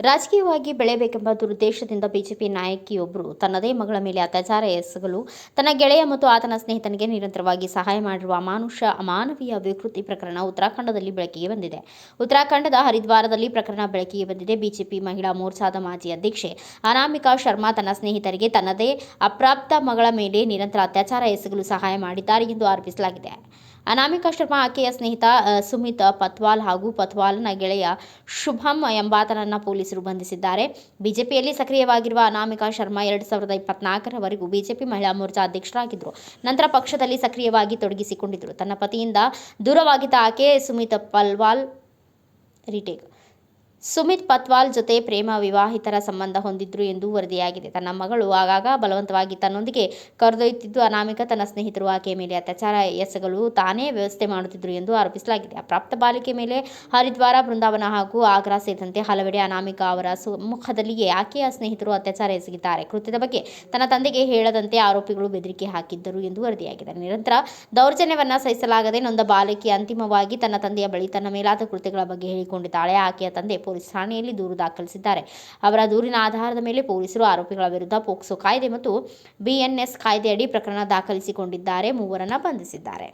ರಾಜಕೀಯವಾಗಿ ಬೆಳೆಯಬೇಕೆಂಬ ದುರುದ್ದೇಶದಿಂದ ಬಿಜೆಪಿ ನಾಯಕಿಯೊಬ್ಬರು ತನ್ನದೇ ಮಗಳ ಮೇಲೆ ಅತ್ಯಾಚಾರ ಎಸಗಲು ತನ್ನ ಗೆಳೆಯ ಮತ್ತು ಆತನ ಸ್ನೇಹಿತನಿಗೆ ನಿರಂತರವಾಗಿ ಸಹಾಯ ಮಾಡಿರುವ ಅಮಾನುಷ ಅಮಾನವೀಯ ವಿಕೃತಿ ಪ್ರಕರಣ ಉತ್ತರಾಖಂಡದಲ್ಲಿ ಬೆಳಕಿಗೆ ಬಂದಿದೆ. ಉತ್ತರಾಖಂಡದ ಹರಿದ್ವಾರದಲ್ಲಿ ಪ್ರಕರಣ ಬೆಳಕಿಗೆ ಬಂದಿದೆ. ಬಿಜೆಪಿ ಮಹಿಳಾ ಮೋರ್ಚಾದ ಮಾಜಿ ಅಧ್ಯಕ್ಷೆ ಅನಾಮಿಕಾ ಶರ್ಮಾ ತನ್ನ ಸ್ನೇಹಿತರಿಗೆ ತನ್ನದೇ ಅಪ್ರಾಪ್ತ ಮಗಳ ಮೇಲೆ ನಿರಂತರ ಅತ್ಯಾಚಾರ ಎಸಗಲು ಸಹಾಯ ಮಾಡಿದ್ದಾರೆ ಎಂದು ಆರೋಪಿಸಲಾಗಿದೆ. ಅನಾಮಿಕಾ ಶರ್ಮಾ, ಆಕೆಯ ಸ್ನೇಹಿತ ಸುಮಿತ್ ಪತ್ವಾಲ್ ಹಾಗೂ ಪತ್ವಾಲ್ನ ಗೆಳೆಯ ಶುಭಂ ಎಂಬಾತನನ್ನು ಪೊಲೀಸರು ಬಂಧಿಸಿದ್ದಾರೆ. ಬಿಜೆಪಿಯಲ್ಲಿ ಸಕ್ರಿಯವಾಗಿರುವ ಅನಾಮಿಕಾ ಶರ್ಮಾ ಎರಡು ಸಾವಿರದ ಇಪ್ಪತ್ನಾಲ್ಕರವರೆಗೂ ಬಿಜೆಪಿ ಮಹಿಳಾ ಮೋರ್ಚಾ ಅಧ್ಯಕ್ಷರಾಗಿದ್ದರು ನಂತರ ಪಕ್ಷದಲ್ಲಿ ಸಕ್ರಿಯವಾಗಿ ತೊಡಗಿಸಿಕೊಂಡಿದ್ದರು ತನ್ನ ಪತಿಯಿಂದ ದೂರವಾಗಿದ್ದ ಆಕೆ ಸುಮಿತ್ ಪಲ್ವಾಲ್, ರಿಟೇಕ್ ಸುಮಿತ್ ಪತ್ವಾಲ್ ಜೊತೆ ಪ್ರೇಮ ವಿವಾಹಿತರ ಸಂಬಂಧ ಹೊಂದಿದ್ರು ಎಂದು ವರದಿಯಾಗಿದೆ. ತನ್ನ ಮಗಳು ಆಗಾಗ ಬಲವಂತವಾಗಿ ತನ್ನೊಂದಿಗೆ ಕರೆದೊಯ್ಯುತ್ತಿದ್ದು ಅನಾಮಿಕ ತನ್ನ ಸ್ನೇಹಿತರು ಆಕೆಯ ಮೇಲೆ ಅತ್ಯಾಚಾರ ಎಸಗಲು ತಾನೇ ವ್ಯವಸ್ಥೆ ಮಾಡುತ್ತಿದ್ದರು ಎಂದು ಆರೋಪಿಸಲಾಗಿದೆ. ಅಪ್ರಾಪ್ತ ಬಾಲಿಕೆ ಮೇಲೆ ಹರಿದ್ವಾರ, ಬೃಂದಾವನ ಹಾಗೂ ಆಗ್ರಾ ಸೇರಿದಂತೆ ಹಲವೆಡೆ ಅನಾಮಿಕ ಅವರ ಸಮ್ಮುಖದಲ್ಲಿಯೇ ಆಕೆಯ ಸ್ನೇಹಿತರು ಅತ್ಯಾಚಾರ ಎಸಗಿದ್ದಾರೆ. ಕೃತ್ಯದ ಬಗ್ಗೆ ತನ್ನ ತಂದೆಗೆ ಹೇಳದಂತೆ ಆರೋಪಿಗಳು ಬೆದರಿಕೆ ಹಾಕಿದ್ದರು ಎಂದು ವರದಿಯಾಗಿದೆ. ನಿರಂತರ ದೌರ್ಜನ್ಯವನ್ನು ಸಹಿಸಲಾಗದೆ ನೊಂದ ಬಾಲಕಿ ಅಂತಿಮವಾಗಿ ತನ್ನ ತಂದೆಯ ಬಳಿ ತನ್ನ ಮೇಲಾದ ಕೃತ್ಯಗಳ ಬಗ್ಗೆ ಹೇಳಿಕೊಂಡಿದ್ದಾಳೆ. ಆಕೆಯ ತಂದೆ ಪೊಲೀಸ್ ಠಾಣೆಯಲ್ಲಿ ದೂರು ದಾಖಲಿಸಿದ್ದಾರೆ. ಅವರ ದೂರಿನ ಆಧಾರದ ಮೇಲೆ ಪೊಲೀಸರು ಆರೋಪಿಗಳ ವಿರುದ್ಧ ಪೋಕ್ಸೋ ಕಾಯ್ದೆ ಮತ್ತು ಬಿಎನ್ಎಸ್ ಕಾಯ್ದೆಯಡಿ ಪ್ರಕರಣ ದಾಖಲಿಸಿಕೊಂಡಿದ್ದಾರೆ. ಮೂವರನ್ನ ಬಂಧಿಸಿದ್ದಾರೆ.